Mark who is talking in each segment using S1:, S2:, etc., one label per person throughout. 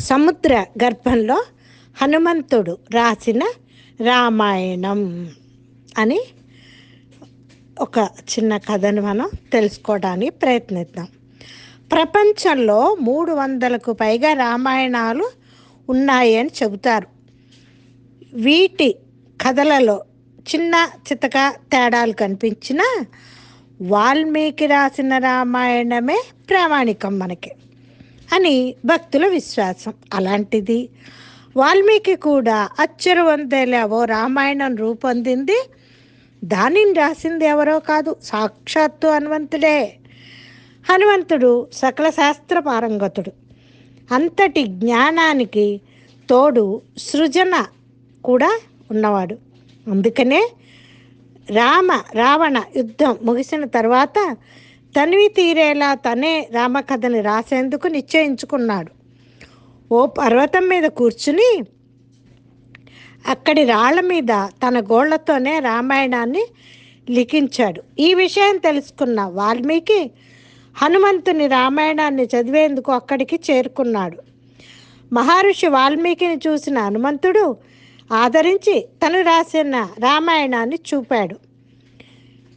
S1: సముద్ర గర్భంలో హనుమంతుడు రాసిన రామాయణం అని ఒక చిన్న కథను మనం తెలుసుకోవడానికి ప్రయత్నిద్దాం. ప్రపంచంలో మూడు వందలకు పైగా రామాయణాలు ఉన్నాయి అని చెబుతారు. వీటి కథలలో చిన్న చితక తేడాలు కనిపించిన వాల్మీకి రాసిన రామాయణమే ప్రామాణికం మనకి. అని భక్తుల విశ్వాసం. అలాంటిది వాల్మీకి కూడా అచ్చరువంతేలే ఓ రామాయణం రూపొందింది. దానిని రాసింది ఎవరో కాదు సాక్షాత్తు హనుమంతుడే. హనుమంతుడు సకల శాస్త్ర పారంగతుడు. అంతటి జ్ఞానానికి తోడు సృజన కూడా ఉన్నవాడు. అందుకనే రామ రావణ యుద్ధం ముగిసిన తర్వాత తనివి తీరేలా తనే రామకథని రాసేందుకు నిశ్చయించుకున్నాడు. ఓ పర్వతం మీద కూర్చుని అక్కడి రాళ్ళ మీద తన గోళ్ళతోనే రామాయణాన్ని లిఖించాడు. ఈ విషయం తెలుసుకున్న వాల్మీకి హనుమంతుని రామాయణాన్ని చదివేందుకు అక్కడికి చేరుకున్నాడు. మహర్షి వాల్మీకిని చూసిన హనుమంతుడు ఆదరించి తను రాసిన రామాయణాన్ని చూపాడు.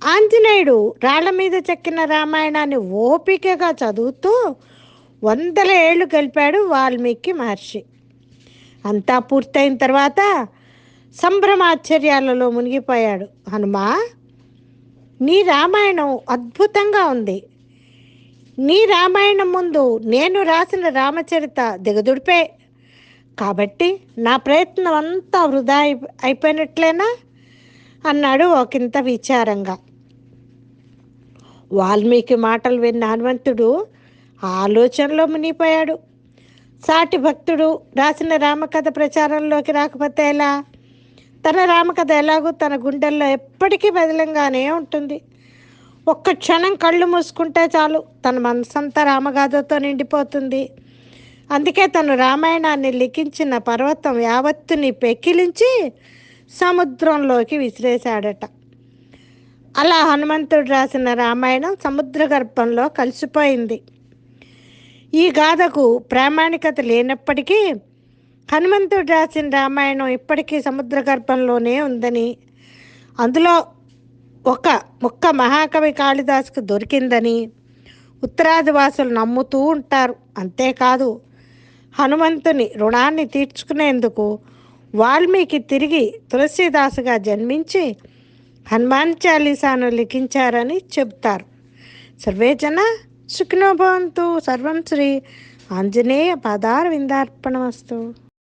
S1: ఆంజనేయుడు రాళ్ళ మీద చెక్కిన రామాయణాన్ని ఓపికగా చదువుతూ వందల ఏళ్ళు గలిపాడు వాల్మీకి మహర్షి. అంతా పూర్తయిన తర్వాత సంభ్రమాశ్చర్యాలలో మునిగిపోయాడు. హనుమా నీ రామాయణం అద్భుతంగా ఉంది. నీ రామాయణం ముందు నేను రాసిన రామచరిత దిగదుడిపే. కాబట్టి నా ప్రయత్నం అంతా వృధా అయిపో అయిపోయినట్లేనా? అన్నాడు ఒకంత విచారంగా. వాల్మీకి మాటలు విన్న హనుమంతుడు ఆలోచనలో మునిగిపోయాడు. సాటి భక్తుడు రాసిన రామకథ ప్రచారంలోకి రాకపోతే ఎలా? తన రామకథ ఎలాగో తన గుండెల్లో ఎప్పటికీ బదిలంగానే ఉంటుంది. ఒక్క క్షణం కళ్ళు మూసుకుంటే చాలు తన మనసంతా రామగాథతో నిండిపోతుంది. అందుకే తను రామాయణాన్ని లిఖించిన పర్వతం యావత్తుని పెక్కిలించి సముద్రంలోకి విసిరేశాడట. అలా హనుమంతుడు రాసిన రామాయణం సముద్ర గర్భంలో కలిసిపోయింది. ఈ గాథకు ప్రామాణికత లేనప్పటికీ హనుమంతుడు రాసిన రామాయణం ఇప్పటికీ సముద్ర గర్భంలోనే ఉందని అందులో ఒక ముక్క మహాకవి కాళిదాసుకు దొరికిందని ఉత్తరాది వాసులు నమ్ముతూ ఉంటారు. అంతేకాదు హనుమంతుని రుణాన్ని తీర్చుకునేందుకు వాల్మీకి తిరిగి తులసీదాసుగా జన్మించి హనుమాన్ చాలీసాను లిఖించారని చెబుతారు. సర్వే జన సుఖినో సర్వం శ్రీ ఆంజనేయ పదార విందార్పణమస్తు